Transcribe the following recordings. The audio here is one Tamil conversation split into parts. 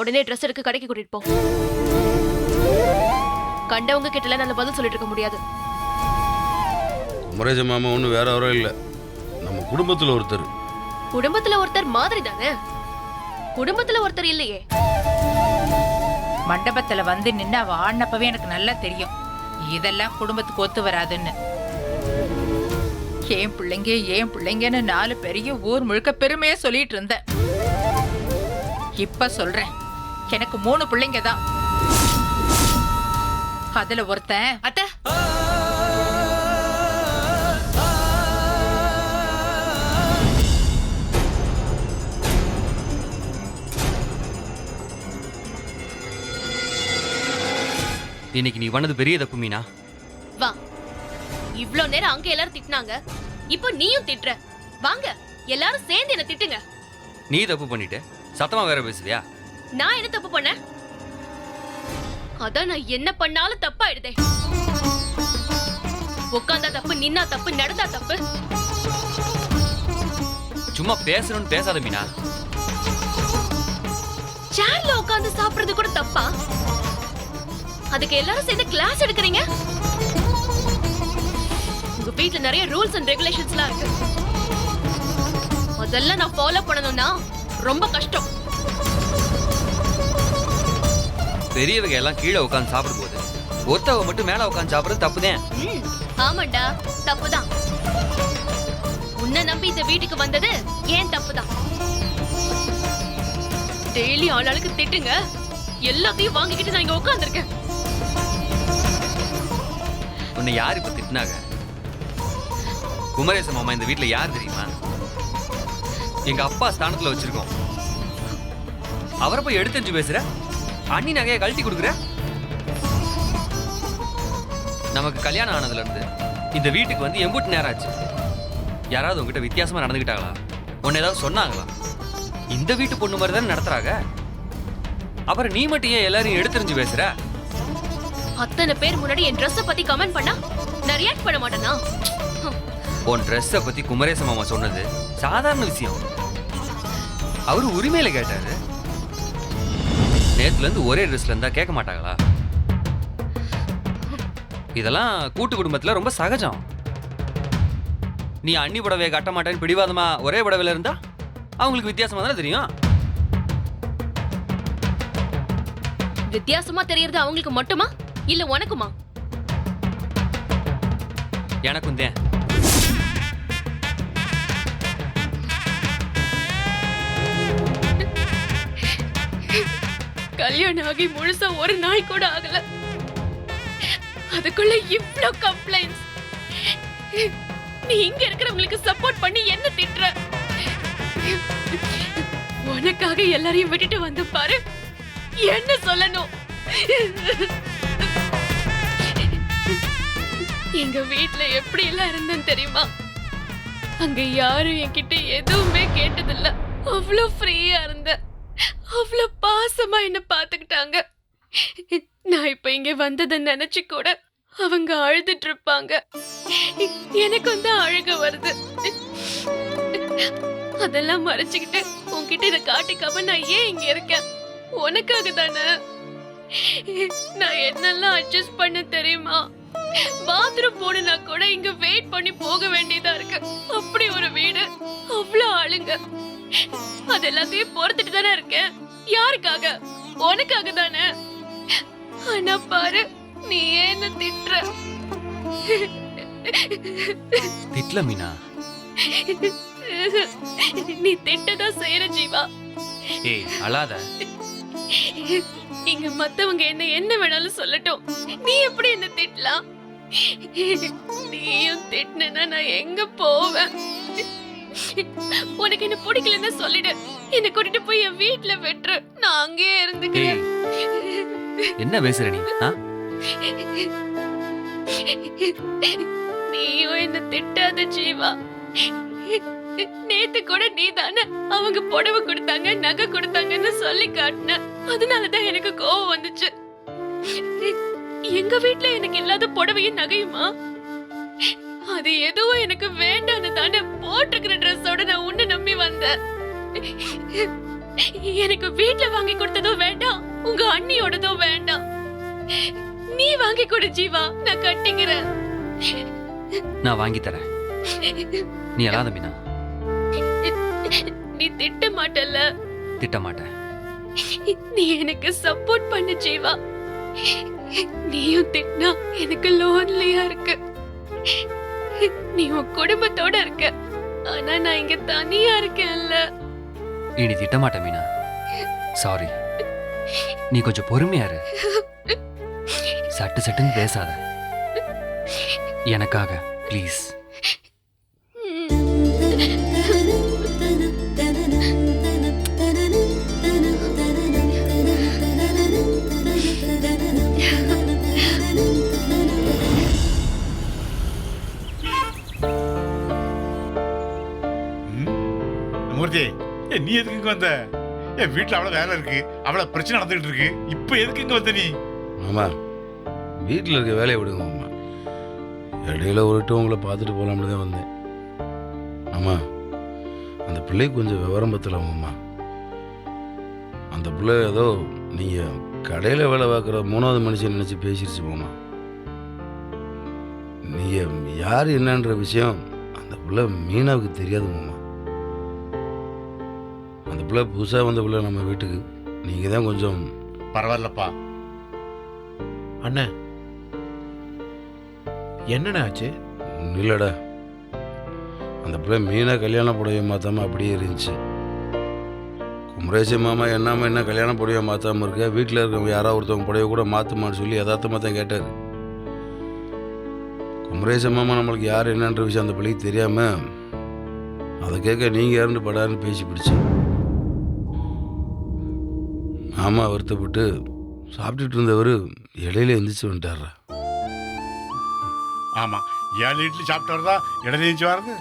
உடனே ட்ரெஸ் எடுக்க கடைக்கு கூட்டிட்டு போ. கண்டவங்க கிட்ட எல்லாம் நல்ல பதில் சொல்லிட்டு இருக்க முடியாது. குமரேச மாமா ஒன்றும் வேற யாரோ இல்லை. நம்ம குடும்பத்தில் ஒருத்தர். குடும்பத்துல ஒருத்தர் மாதிரி தானே குடும்பத்துல ஒருத்தர் இல்லையே. மண்டபத்துல வந்து நின்று அவ ஆடினப்பவே எனக்கு நல்லா தெரியும். இதெல்லாம் குடும்பத்துக்கு ஒத்து வராதுன்னு. ஏன் பிள்ளைங்க ஏன் பிள்ளைங்கன்னு நாலு பெரிய ஊர் முழுக்க பெருமையா சொல்லிட்டு இருந்தேன். இப்ப சொல்றேன். எனக்கு மூணு பிள்ளைங்க தான். அதுல ஒருத்தன். அத்தை. இன்னைக்கு நீ பண்ணது பெரிய தப்பு மீனா. வா. இவ்ளோ நேரம் அங்க எல்லாரும் திட்டினாங்க. இப்போ நீயும் திட்டுற. வாங்க. எல்லாரும் சேர்ந்து என்ன திட்டுங்க. நீ தப்பு பண்ணிட்டு. சத்தமா வேற பேசுவியா நான் என்ன தப்பு பண்ணேன் அதான் நான் என்ன பண்ணாலும் தப்பாயிடுதே. உட்காந்தா தப்பு நின்னா தப்பு நடந்தா தப்பு. சும்மா பேசணும்னு பேசாத மீனா. சேர்ல உட்கார்ந்து சாப்பிடுறது கூட தப்பா? அதுக்கு எல்லாரும் சேர்ந்து கிளாஸ் எடுக்கிறீங்க? உங்க வீட்ல நிறைய ரூல்ஸ் அண்ட் ரெகுலேஷன்ஸ்லாம் இருக்கு. அதெல்லாம் நான் ஃபாலோ பண்ணணும்னா ரொம்ப கஷ்டம். பெரியவங்க எல்லாம் கீழே உட்காந்து சாப்பிடும்போது ஒருத்தவ மட்டும் மேல உட்காந்து சாப்பிடுறது தப்புதான் ம், ஆமாண்டா தப்புதான். உன்னை நம்பி இந்த வீட்டுக்கு வந்தது ஏன் தப்புதான்? டெய்லி ஆளாளுக்கு திட்டுங்க. எல்லாத்தையும் வாங்கிக்கிட்டு நான் இங்க உட்கார்ந்திருக்கேன். உன்னை யார் இப்ப திட்டினாங்க? குமரேச மாமா இந்த வீட்ல யார் தெரியுமா? எங்க அப்பா ஸ்தானத்துல வச்சிருக்கோம். அவரை போய் எடுத்துட்டு பேசுற? அண்ணி நகையை கழட்டி கொடுக்குற நமக்கு கல்யாணம் ஆனதுல இருந்து இந்த வீட்டுக்கு வந்து எம்புட்டு நேரம் ஆச்சு. யாராவது உங்ககிட்ட வித்தியாசமா நடந்துக்கிட்டாங்களா உன்னை ஏதாவது சொன்னாங்களா? இந்த வீட்டு பொண்ணு மாதிரி தானே நடத்துறாங்க? அப்புறம் நீ மட்டும் ஏன் எல்லாரையும் எடுத்துரிஞ்சு பேசுற? அத்தனை பேர் முன்னாடி என் ட்ரெஸ்ஸ பத்தி கமெண்ட் பண்ணா? நான் ரியாக்ட் பண்ண மாட்டேனா? உன் ட்ரெஸ்ஸை பத்தி குமரேச மாமா சொன்னது சாதாரண விஷயம். அவரு உரிமையில கேட்டாரு. நேத்துல இருந்து ஒரே ட்ரெஸ்ல இருந்தா கேட்க மாட்டாங்களா? இதெல்லாம் கூட்டு குடும்பத்துல ரொம்ப சகஜம். நீ அண்ணி புடவையை கட்ட மாட்டேன்னு பிடிவாதமா ஒரே புடவையில இருந்தா அவங்களுக்கு வித்தியாசமா தானே தெரியும்? வித்தியாசமா தெரியறது அவங்களுக்கு மட்டுமா? இல்ல உனக்குமா? எனக்கும் தான். கல்யாணம் ஆகி முழுசா ஒரு நாய் கூட ஆகல. அதுக்குள்ள இவ்ளோ கம்ப்ளைண்ட்ஸ் நீ இங்க இருக்கிறவங்களுக்கு சப்போர்ட் பண்ணி என்ன திட்டுற? உனக்காக எல்லாரையும் விட்டுட்டு வந்து பாரு. என்ன சொல்லணும்? எங்க வீட்ல எப்படி எல்லாம் இருந்தேன்னு தெரியுமா? அங்க யாரும் என்கிட்ட எதுவுமே கேட்டதில்ல. அவ்வளோ ஃப்ரீயா இருந்தேன். அவ்வளோ பாசமா என்ன பார்த்துக்கிட்டாங்க நான் இப்போ இங்கே வந்ததை நினைச்சு கூட அவங்க அழுதுட்டு இருப்பாங்க. எனக்கு வந்து அழுக வருது. அதெல்லாம் மறைச்சுக்கிட்டு உன்கிட்ட இதை காட்டிக்காம நான் ஏன் இங்க இருக்கேன்? உனக்காக தானே? நான் என்னெல்லாம் அட்ஜஸ்ட் பண்ண தெரியுமா? பாத்ரூம் போனா கூட இங்க வெயிட் பண்ணி போக வேண்டியதா இருக்கு. அப்படி ஒரு வீடு அவ்வளவு ஆளுங்க அது எல்லாத்தையும் பொறுத்துட்டு தானே இருக்கேன் யாருக்காக? உனக்காக தானே? ஆனா பாரு நீ ஏன் என்ன திட்டுற? திட்ல மீனா? நீ திட்டதான் செய்யற ஜீவா. ஏய் அழாத. இங்க மத்தவங்க என்ன என்ன வேணாலும் சொல்லட்டும். நீ எப்படி என்ன திட்டலாம்? நீயும் திட்டினா நான் எங்க போவேன்? உனக்கு என்ன பிடிக்கலன்னு சொல்லிடு. என்ன கூட்டிட்டு போய் என் வீட்ல வெட்டுரு. நான் அங்கேயே இருந்துக்கிறேன். என்ன பேசுற நீ? நீயும் என்ன திட்டாத ஜீவா. நேத்து கூட நீ தானே அவங்க புடவை கொடுத்தாங்க நகை கொடுத்தாங்கன்னு சொல்லி காட்டின. அதனாலதான் எனக்கு கோவம் வந்துச்சு. எங்க வீட்ல எனக்கு இல்லாத புடவையும் நகையுமா? அது எதுவும் எனக்கு வேண்டான்னு தானே போட்டிருக்கிற ட்ரெஸ்ஸோட நான் உன்னை நம்பி வந்தேன். எனக்கு வீட்ல வாங்கி கொடுத்ததும் வேண்டாம் உங்க அண்ணியோடதும் வேண்டாம். நீ வாங்கி கொடு ஜீவா நான் கட்டிக்கிறேன். நான் வாங்கி தரேன். நீ அழாத மீனா. நீ திட்ட மாட்டல்ல. திட்ட மாட்டேன் நீ எனக்கு சப்போர்ட் பண்ணு ஜீவா. நீயும் திட்டினா எனக்கு லோன்லியா இருக்கு. நீ உன் குடும்பத்தோட இருக்க. ஆனா நான் இங்க தனியா இருக்கேன்ல. இனி திட்ட மாட்டேன் மீனா. சாரி நீ கொஞ்சம் பொறுமையா இரு. சட்டு சட்டுன்னு பேசாத. எனக்காக ப்ளீஸ் மூர்த்தி ஏ நீ எதுக்கு இங்கே வந்த? என் வீட்டில் அவ்வளோ வேலை இருக்கு அவ்வளோ பிரச்சனை நடந்துகிட்டு இருக்கு இப்போ எதுக்கு இங்கே வந்த நீ? மாமா வீட்டில் இருக்க வேலையை விடுங்க மாமா. இடையில ஒருட்டு உங்களை பார்த்துட்டு போகலாம்னு தான் வந்தேன். மாமா அந்த பிள்ளைக்கு கொஞ்சம் விவரம் பத்தலாமாம்மா அந்த பிள்ளை ஏதோ நீங்கள் கடையில் வேலை பார்க்குற மூணாவது மனுஷன் நினச்சி பேசிருச்சு மாமா. நீங்கள் யார் என்னன்ற விஷயம் அந்த பிள்ளை மீனாவுக்கு தெரியாது மாமா. பிள்ளை புதுசாக வந்த பிள்ளை நம்ம வீட்டுக்கு. நீங்கள் தான் கொஞ்சம் பரவாயில்லப்பா. அண்ணே என்னண்ணே ஆச்சு? இல்லைடா. அந்த பிள்ளை மீனை கல்யாண புடவை மாற்றாம அப்படியே இருந்துச்சு. குமரேச மாமா என்னாம என்ன கல்யாண புடவை மாற்றாம இருக்க? வீட்டில் இருக்கவங்க யாராவது ஒருத்தவங்க புடவை கூட மாற்றுமான்னு சொல்லி யதார்த்தமாக தான் கேட்டார். குமரேச மாமா நம்மளுக்கு யார் என்னன்ற விஷயம் அந்த பிள்ளைக்கு தெரியாம அதை கேட்க நீங்கள் யாருன்னு படாருன்னு பேசி பிடிச்சு. மாமா வருத்தப்பட்டு சாப்பிட்டுட்டு இருந்தவர் இடையில எந்திரிச்சு வந்துட்டாரா ஆமா ஏழு இட்லி சாப்பிட்டு வரதா இடநீச்சு வரது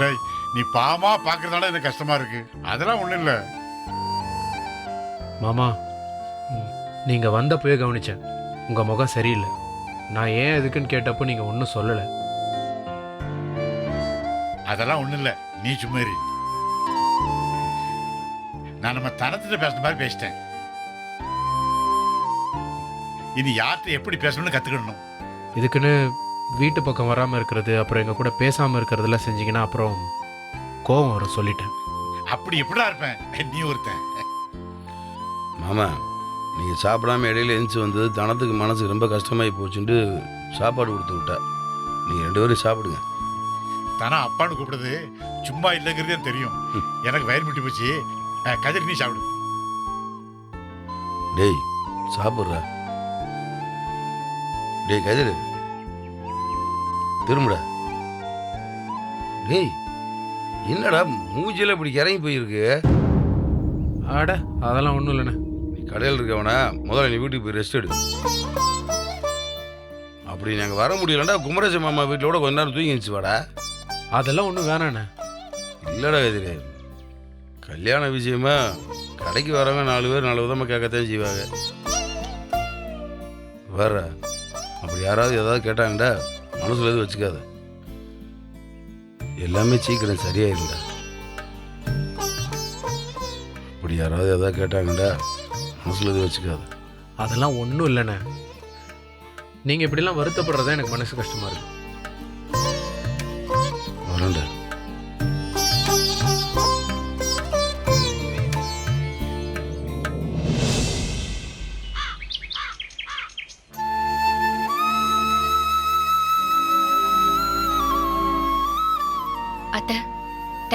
டேய் நீ பாமா பாக்குறதால எனக்கு கஷ்டமா இருக்கு. அதெல்லாம் ஒண்ணும் இல்ல. மாமா ம், நீங்க வந்தப்பவே கவனிச்சேன். உங்க முகம் சரியில்லை. நான் ஏன் எதுக்குன்னு கேட்டப்போ நீங்க ஒன்றும் சொல்லலை. அதெல்லாம் ஒண்ணும் இல்ல. நீ சும்மா இரு. நான் நம்ம தனத்திட்ட பேசுற மாதிரி பேசிட்டேன். இனி யார்கிட்ட எப்படி பேசணும்னு கத்துக்கணும் இதுக்குன்னு வீட்டு பக்கம் வராமல் இருக்கிறது அப்புறம் எங்கள் கூட பேசாமல் இருக்கிறதெல்லாம் செஞ்சீங்கன்னா அப்புறம் கோவம் வரும் சொல்லிட்டேன். அப்படி எப்படிடா இருப்பேன்? நீ ஒருத்தன் மாமா நீங்கள் சாப்பிடாம இடையில எழுந்துச்சு வந்தது தனத்துக்கு மனசு ரொம்ப கஷ்டமாகி போச்சுன்ட்டு சாப்பாடு கொடுத்து விட்டா. நீங்கள் ரெண்டு பேரும் சாப்பிடுங்க. தானா அப்பான்னு கூப்பிடுறது சும்மா இல்லைங்கிறது தெரியும். எனக்கு வயிறு முட்டி போச்சு. கதிர் நீ சாப்பிடு. டேய் சாப்பிட்றா. டேய் கதிர். திரும்புடா. டேய் என்னடா மூஞ்சில இப்படி இறங்கி போயிருக்கு? ஆட அதெல்லாம் ஒன்றும் இல்லைண்ணே. நீ கடையில் இருக்கவனா? முதல்ல நீ வீட்டுக்கு போய் ரெஸ்ட் எடு. அப்படி நாங்கள் வர முடியலண்டா குமரேச மாமா வீட்டிலோட கொஞ்ச நேரம் தூங்கி வாடா. அதெல்லாம் ஒன்றும் வேணாண்ணே. இல்லைடா கதிரே. கல்யாண விஷயமா? கடைக்கு வரவங்க நாலு பேர் நாலு விதமாக கேட்கத்தான் செய்வாங்க. வேற அப்படி யாராவது ஏதாவது கேட்டாங்கடா மனசில் எதுவும் வச்சுக்காத. எல்லாமே சீக்கிரம் சரியாயிருந்தா அப்படி யாராவது ஏதாவது கேட்டாங்கடா மனசுல எதுவும் வச்சுக்காத. அதெல்லாம் ஒன்றும் இல்லைண்ணே. நீங்கள் இப்படிலாம் வருத்தப்படுறதா எனக்கு மனசு கஷ்டமாக இருக்குது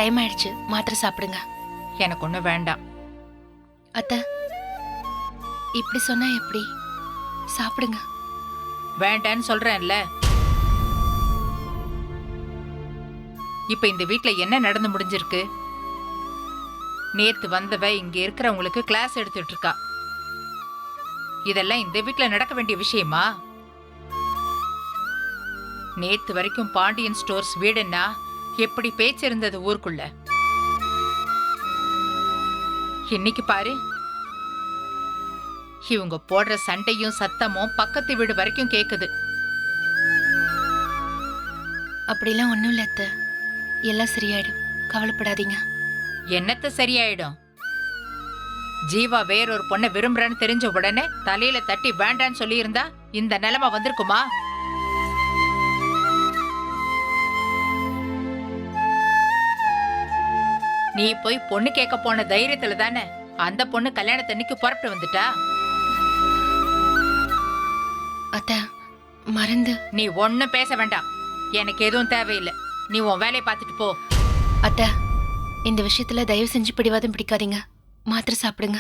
டைம் ஆயிடுச்சு. மாத்திரை சாப்பிடுங்க. எனக்கு ஒன்றும் வேண்டாம். அத்தை இப்படி சொன்னா எப்படி? சாப்பிடுங்க. வேண்டான்னு சொல்றேன்ல. இப்ப இந்த வீட்ல என்ன நடந்து முடிஞ்சிருக்கு? நேத்து வந்தவ இங்க இருக்கிறவங்களுக்கு கிளாஸ் எடுத்துட்டு இருக்கா. இதெல்லாம் இந்த வீட்ல நடக்க வேண்டிய விஷயமா? நேத்து வரைக்கும் பாண்டியன் ஸ்டோர்ஸ் வீடுன்னா எப்படி பேச்சு இருந்தது ஊருக்குள்ள? இன்னைக்கு பாரு. இவங்க போடுற சண்டையும் சத்தமும் பக்கத்து வீடு வரைக்கும் கேக்குது. அப்படிலாம் ஒண்ணும் இல்ல அத்தை. எல்லாம் சரியாயிடும். கவலைப்படாதீங்க. என்னத்த சரியாயிடும்? ஜீவா வேறொரு பொண்ணை விரும்புறேன்னு தெரிஞ்ச உடனே தலையில தட்டி வேண்டான்னு சொல்லியிருந்தா இந்த நிலைமை வந்திருக்குமா? நீ போய் பொண்ணு கேட்க போன தைரியத்துல தானே அந்த பொண்ணு கல்யாணத்தன்னைக்கு புறப்பட்டு வந்துட்டா? அத்த மறந்து. நீ ஒன்னும் பேச வேண்டாம். எனக்கு எதுவும் தேவையில்லை. நீ உன் வேலையை பார்த்துட்டு போ. அத்த இந்த விஷயத்துல தயவு செஞ்சு பிடிவாதம் பிடிக்காதீங்க. மாத்திரை சாப்பிடுங்க.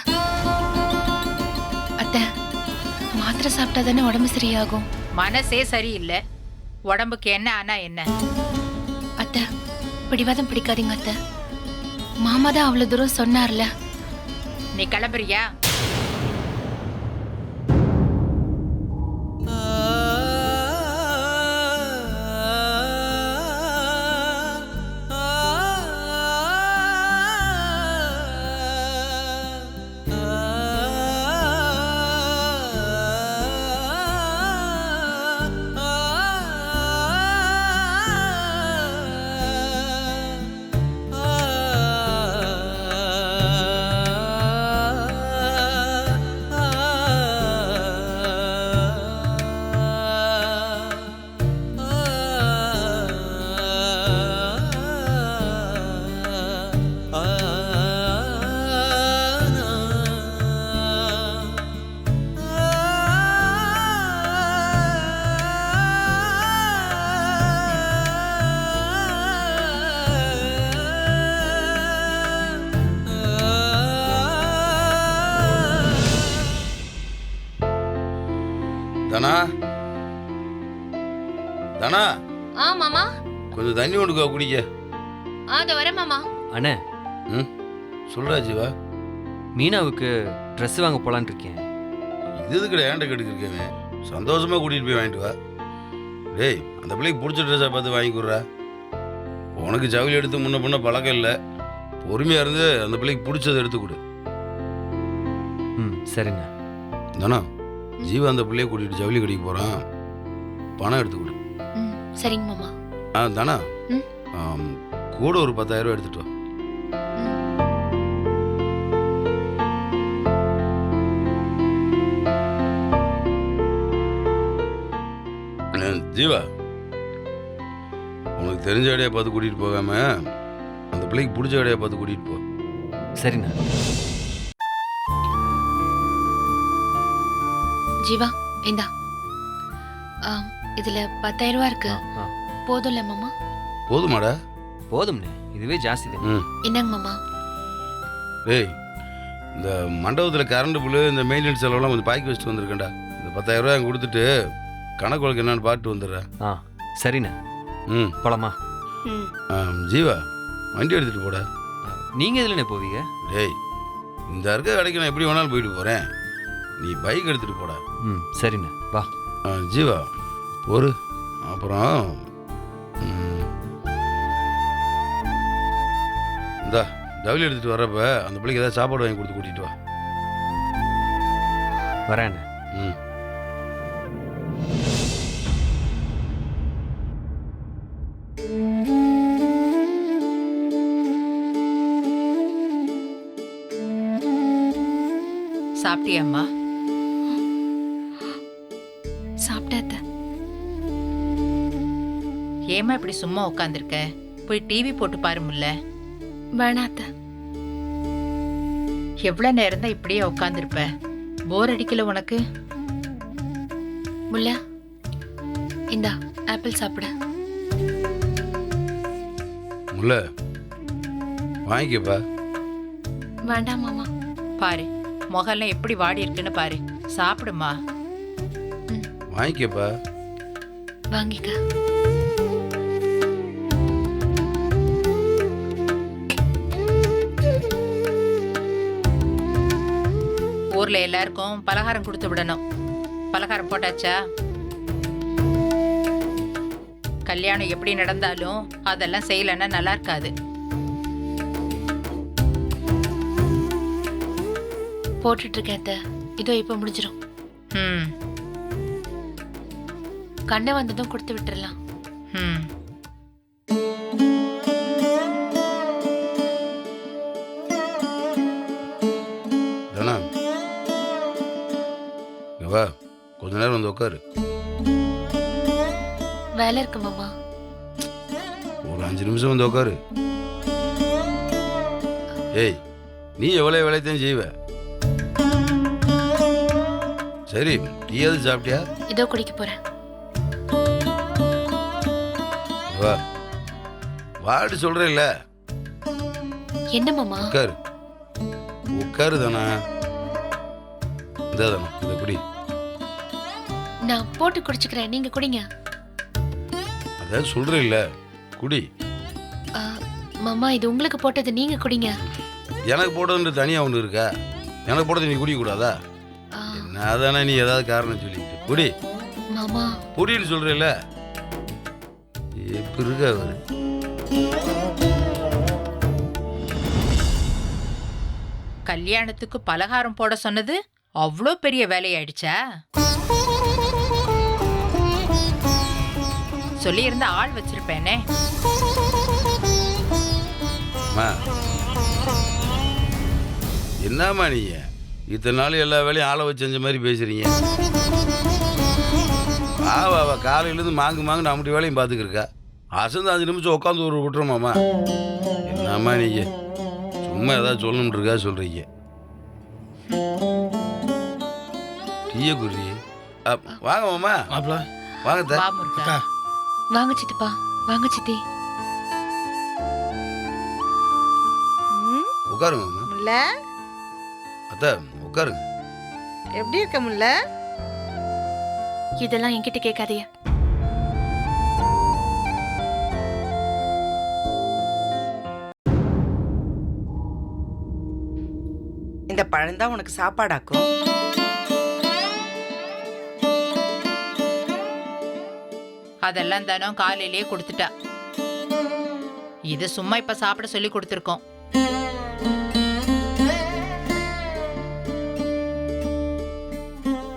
அத்த மாத்திரை சாப்பிட்டா தானே உடம்பு சரியாகும்? மனசே சரியில்லை. உடம்புக்கு என்ன ஆனா என்ன? அத்த பிடிவாதம் பிடிக்காதீங்க அத்த. மாமா தான் அவ்வளவு தூரம் சொன்னார்ல. நீ கிளம்புறியா? குடிக்க ஆ அதோ வரேன் மாமா. அண்ணே. ம்? சொல்றா ஜீவா. மீனாவுக்கு Dress வாங்க போலான்னு இருக்கேன். இது எதுக்குடா ஏன்ட்ட கெடுக்கிருக்கேன் சந்தோஷமா கூட்டிட்டு போய் வாங்கிட்டு வா. டேய் அந்த பிள்ளைக்கு பிடிச்ச ட்ரெஸ்ஸை பார்த்து வாங்கி கொடுறா. உனக்கு ஜவுளி எடுத்து முன்ன பின்ன பழக்கம் இல்லை. பொறுமையா இருந்து அந்த பிள்ளைக்கு பிடிச்சதை எடுத்து கொடு. ம் சரிண்ணே. தானா ஜீவா அந்த பிள்ளைய கூட்டிட்டு ஜவுளி கடைக்கு போறான். பணம் எடுத்து கொடு. ம் சரிங்க மாமா. ஆ தானா. ஆம், கூட ஒரு பத்தாயிரம் ரூபாய் எடுத்துட்டு வா. அஹ், ஜீவா உனக்கு தெரிஞ்ச இடையை பார்த்து கூட்டிட்டு போகாம அந்த பிள்ளைக்கு பிடிச்ச இடையை பார்த்து கூட்டிட்டு போ. சரிண்ணே. ஜீவா இந்தா. ஆ, இதுல பத்தாயிரம் ரூபா இருக்கு. ஆ, ஆ. போதும்ல மாமா? போதுமாடா. போதும்ண்ணே இதுவே ஜாஸ்தி தான் ம். என்னங்க மாமா? டேய் இந்த மண்டபத்தில் கரண்ட் பில்லு இந்த மெயின்டெனன்ஸ் செலவெல்லாம் கொஞ்சம் பாக்கி வச்சுட்டு வந்திருக்கேன்டா. இந்த பத்தாயிரம் ரூபாய் கொடுத்துட்டு கணக்கு வழக்கு என்னன்னு பார்த்துட்டு வந்துடுறேன். ஆ சரிண்ணே. ம். போலாமா? ம். ஆம், ஜீவா வண்டி எடுத்துகிட்டு போடா. நீங்க எதுலண்ணே போவீங்க? டேய் இந்த இருக்க கடைக்கு நான் எப்படி வேணாலும் போயிட்டு போகிறேன் நீ பைக் எடுத்துகிட்டு போடா. ம் சரிண்ணே. வா. ஆ, ஜீவா ஒரு அப்புறம் ம், இந்தா டவுலி எடுத்துகிட்டு வர்றப்ப அந்த பிள்ளைக்கு ஏதாவது சாப்பாடு வாங்கி கொடுத்து கூட்டிகிட்டு வா. வரேண்ணே ம். சாப்பிட்டியம்மா? சாப்பிட்டாத்த. ஏமா இப்படி சும்மா உட்காந்துருக்க போய் டிவி போட்டு பாருமுல்ல வேணாத்த. எவ்வளவு நேரம் தான் இப்படியே உட்காந்துருப்ப போர் அடிக்கல உனக்கு? முல்ல இந்தா ஆப்பிள் சாப்பிடு. முல்ல வாங்கிக்கப்பா. வேண்டாம் மாமா. பாரு முகம்லாம் எப்படி வாடி இருக்குன்னு பாரு. சாப்பிடுமா? வாங்கிக்கப்பா. வாங்கிக்க. ஊர்ல எல்லாருக்கும் பலகாரம் கொடுத்து விடணும். பலகாரம் போட்டாச்சா? கல்யாணம் எப்படி நடந்தாலும் அதெல்லாம் செய்யலைன்னா நல்லா இருக்காது. போட்டுட்டு இருக்கேன். இதோ இப்ப முடிஞ்சிடும் ம் கண்ணை வந்ததும் கொடுத்து விட்டுறலாம். ம் உட்காரு. வேலை இருக்கு மாமா. ஒரு அஞ்சு நிமிஷம் வந்து உட்காரு. ஏய் நீ எவ்வளோ வேலையத்தையும் செய்வ? சரி டீ எது சாப்பிட்டியா? இதோ குடிக்க போறேன். வா. வாடி சொல்கிறேன்ல என்ன மாமா? உட்காரு. உட்காரு தானே. இந்த தானே இந்த குடி. நான் போட்டு குடிச்சுக்கிறேன். நீங்க குடிங்க. அதான் சொல்கிறேன்ல குடி. ஆ, மாமா இது உங்களுக்கு போட்டது நீங்க குடிங்க. எனக்கு போட்டதுன்ற தனியாக ஒன்று இருக்கா? எனக்கு போட்டது நீ குடிக்கக்கூடாதா? ஆ, தானே நீ ஏதாவது காரணம் சொல்லிட்டு குடி. மாமா. புரியல சொல்கிறேன்ல எப்படி இருக்கா அவரு? கல்யாணத்துக்கு பலகாரம் போட சொன்னது அவ்வளோ பெரிய வேலையாயிடுச்சா? சொல்லியிருந்தா ஆள் வச்சிருப்பேனே. என்னம்மா நீங்க? இத்தனை நாள் எல்லா வேலையும் ஆளை வச்சு செஞ்ச மாதிரி பேசுறீங்க. ஆவா அவ காலையிலேருந்து மாங்கு மாங்கு நம்முடைய வேலையும் பார்த்துக்கிருக்கா. அசந்து அஞ்சு நிமிஷம் உட்காந்து ஒரு விட்டுறோமாம்மா என்னம்மா நீங்க? சும்மா ஏதாவது சொல்லணும்னு இருக்கா சொல்றீங்க. டீய வாங்க மாமா. வாங்க. வா வாங்க சித்தப்பா வாங்க சித்தி. உட்காருங்க மாமா. முல்ல? அத்தை உட்காருங்க. எப்படி இருக்க முல்ல? இதெல்லாம் என்கிட்ட கேட்காதீங்க. இந்த பழம்தான் உனக்கு சாப்பாடாக்கும். அதெல்லாம் தானோ காலையிலேயே கொடுத்துட்டா. இது சும்மா இப்ப சாப்பிட சொல்லி கொடுத்துருக்கோம்.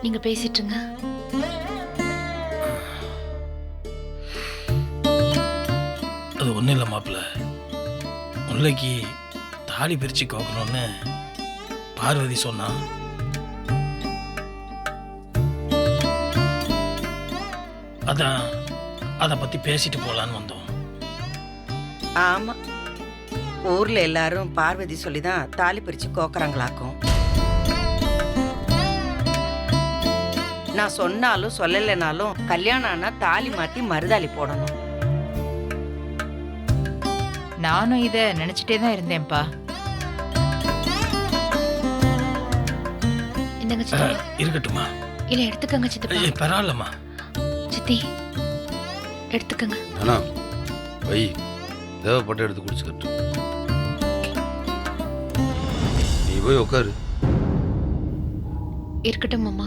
நீங்க பேசிட்டு இருங்க அது ஒன்றும் இல்லை மாப்பிள்ள. முல்லைக்கு தாலி பிரித்து கோக்கணும்னு பார்வதி சொன்னா. அதான் அதை பற்றி பேசிட்டு போகலான்னு வந்தோம். ஆமா. ஊர்ல எல்லாரும் பார்வதி சொல்லிதான் தாலி பிரிச்சு கோக்குறாங்களாக்கும். நான் சொன்னாலும் சொல்லலைனாலும் கல்யாணம் ஆனா தாலி மாத்தி மருதாளி போடணும். நானும் இத நினைச்சிட்டே தான் இருந்தேன்ப்பா. இந்தங்க சித்தப்பா இருக்கட்டுமா இல்ல எடுத்துக்கங்க சித்தப்பா. ஏய், பரவாயில்லம்மா. சித்தி எடுத்துக்கங்க. அண்ணா வை தேவைப்பட்ட எடுத்து குடிச்சுக்கட்டும் நீ போய் உட்காரு இருக்கட்டும் மாமா.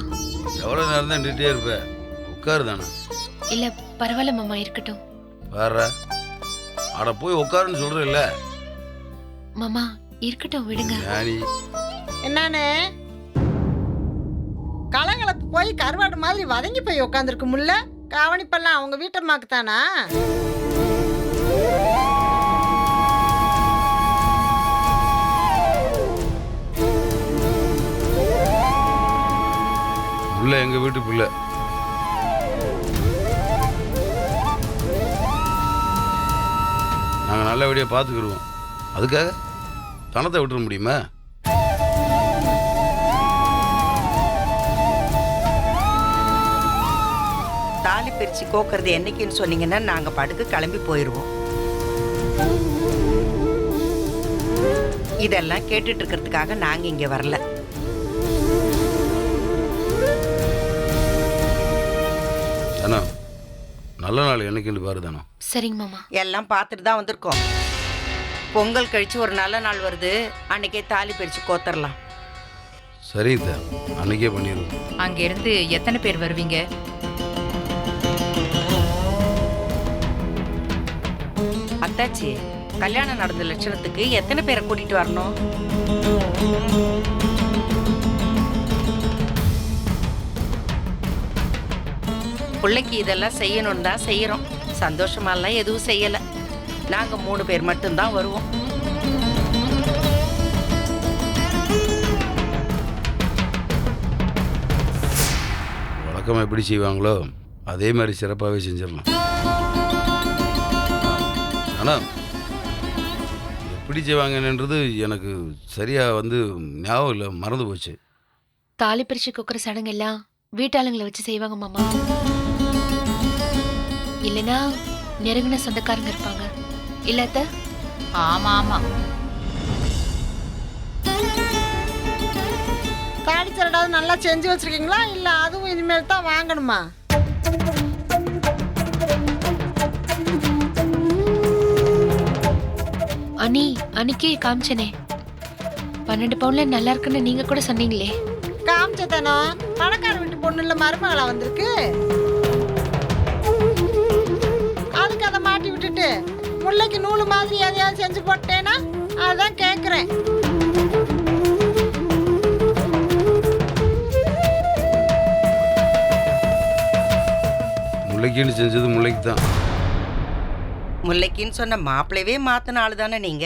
எவ்வளோ நேரம் தான் நின்றுட்டே இருப்ப? உட்காரு தானே. இல்ல பரவாயில்ல மாமா இருக்கட்டும். வேற அட போய் உட்காருன்னு சொல்கிறேன்ல மாமா இருக்கட்டும் விடுங்க. ஞானி. என்னன்னு கலங்கலப்பு போய் கருவாடு மாதிரி வதங்கி போய் உட்காந்துருக்கு முல்ல கவனிப்பெல்லாம் அவங்க வீட்டம்மாக்கு தானா? புள்ள எங்கள் வீட்டு பிள்ளை. நாங்கள் நல்லபடியாக பார்த்துக்கிடுவோம் அதுக்காக தனத்தை விட்டுற முடியுமா? பிரிச்சு கோக்குறது என்னைக்குன்னு சொன்னீங்கன்னா நாங்க படுக்கு கிளம்பி போயிருவோம். இதெல்லாம் கேட்டுட்டு இருக்கிறதுக்காக நாங்க இங்க வரல. தானோ நல்ல நாள் என்னைக்குன்னு பாரு தானோ. சரிங்க மாமா. எல்லாம் பார்த்துட்டு தான் வந்திருக்கோம். பொங்கல் கழிச்சு ஒரு நல்ல நாள் வருது. அன்னைக்கே தாலி பிரிச்சு கோத்தரலாம். சரிங்க அன்னைக்கே பண்ணிடுவோம். அங்க இருந்து எத்தனை பேர் வருவீங்க? அத்தாச்சி கல்யாணம் நடந்த லட்சணத்துக்கு எத்தனை பேரை கூட்டிட்டு வரணும்? பிள்ளைக்கு இதெல்லாம் செய்யணும்னு தான் செய்யறோம். சந்தோஷமாலாம் எதுவும் செய்யல. நாங்க மூணு பேர் மட்டும்தான் வருவோம். வழக்கமாக எப்படி செய்வாங்களோ அதே மாதிரி சிறப்பாகவே செஞ்சிடலாம். ஆனால் எப்படி செய்வாங்கன்றது எனக்கு சரியாக வந்து ஞாபகம் இல்லை மறந்து போச்சு. தாலி பிரிச்சு கொக்குற சடங்கு எல்லாம் வீட்டாளுங்களை வச்சு செய்வாங்க மாமா. இல்லனா நெருங்கின சொந்தக்காரங்க இருப்பாங்க. இல்ல அத்தை? ஆமா ஆமா. தாடி சரடாவது நல்லா செஞ்சு வச்சிருக்கீங்களா? இல்ல அதுவும் இனிமேல் தான் வாங்கணுமா? அனி அன்னைக்கே காமிச்சனே. பன்னெண்டு பவுன்ல நல்லா இருக்குன்னு நீங்க கூட சொன்னீங்களே. காமிச்சதனோ? பணக்கார வீட்டு பொண்ணு இல்ல மருமகளா வந்திருக்கு? அதுக்கு அதை மாட்டி விட்டுட்டு முல்லைக்கு நூலு மாதிரி எதையாவது செஞ்சு போட்டேன்னா அதான் கேக்குறேன். முல்லைக்குன்னு செஞ்சது முல்லைக்கு தான் முல்லைக்கின்னு சொன்ன மாப்பிளையவே மாத்தின ஆளு தானே நீங்க?